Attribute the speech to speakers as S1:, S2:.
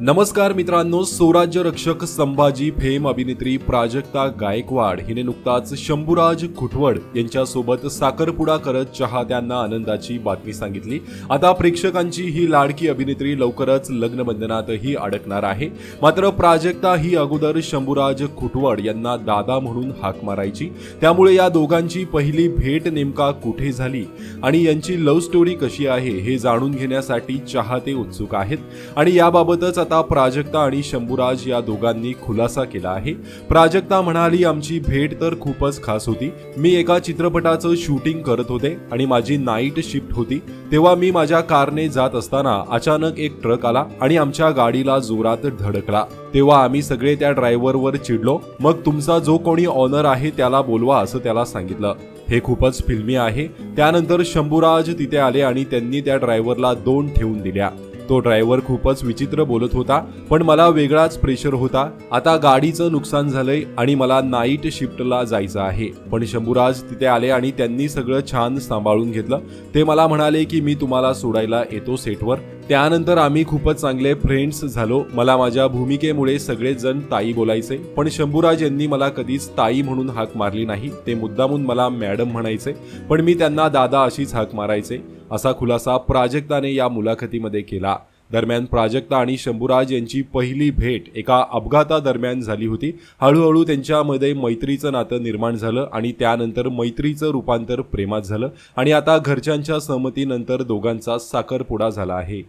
S1: नमस्कार मित्रांनो स्वराज्य रक्षक संभाजी फेम अभिनेत्री प्राजक्ता गायकवाड हिने नुकताच शंभूराज खुटवड यांच्यासोबत साखरपुडा करत चाहत्यांना आनंदाची बातमी सांगितली. आता प्रेक्षकांची ही लाडकी अभिनेत्री लवकरच लग्नबंधनातही अडकणार आहे. मात्र प्राजक्ता ही अगोदर शंभूराज खुटवड यांना दादा म्हणून हाक मारायची. त्यामुळे या दोघांची पहिली भेट नेमका कुठे झाली आणि यांची लव्ह स्टोरी कशी आहे हे जाणून घेण्यासाठी चाहते उत्सुक आहेत. आणि याबाबतच आता प्राजक्ता आणि शंभूराज या दोघांनी खुलासा केला आहे. प्राजक्ता म्हणाली आमची भेट तर खूपच खास होती. मी एका चित्रपटाचं शूटिंग करत होते आणि माझी नाईट शिफ्ट होती. तेव्हा मी माझ्या कारने जात असताना अचानक एक ट्रक आला आणि आमच्या गाडीला जोरात धडकला. तेव्हा आम्ही सगळे त्या ड्रायव्हरवर चिडलो. मग तुमचा जो कोणी ऑनर आहे त्याला बोलवा असं त्याला सांगितलं. हे खूपच फिल्मी आहे. त्यानंतर शंभूराज तिथे आले आणि त्यांनी त्या ड्रायव्हरला दोन ठेवून दिल्या. तो ड्रायव्हर खूपच विचित्र बोलत होता पण मला वेगळाच प्रेशर होता. आता गाडीचं नुकसान झालंय आणि मला नाईट शिफ्टला जायचं आहे. पण शंभूराज तिथे आले आणि त्यांनी सगळं छान सांभाळून घेतलं. ते मला म्हणाले की मी तुम्हाला सोडायला येतो सेटवर. त्यानंतर आम्ही खूपच चांगले फ्रेंड्स झालो. मला माझ्या भूमिकेमुळे सगळेजण ताई बोलायचे पण शंभूराज यांनी मला कधीच ताई म्हणून हाक मारली नाही. ते मुद्दामून मला मॅडम म्हणायचे पण मी त्यांना दादा अशीच हाक मारायचे. असा खुलासा प्राजक्ताने या मुलाखतीमध्ये केला. दरम्यान प्राजक्ता आणि शंभूराज यांची पहिली भेट एका अपघातादरम्यान झाली होती. हळूहळू त्यांच्यामध्ये मैत्रीचं नातं निर्माण झालं आणि त्यानंतर मैत्रीचं रूपांतर प्रेमात झालं. आणि आता घरच्यांच्या सहमतीनंतर दोघांचा साखरपुडा झाला आहे.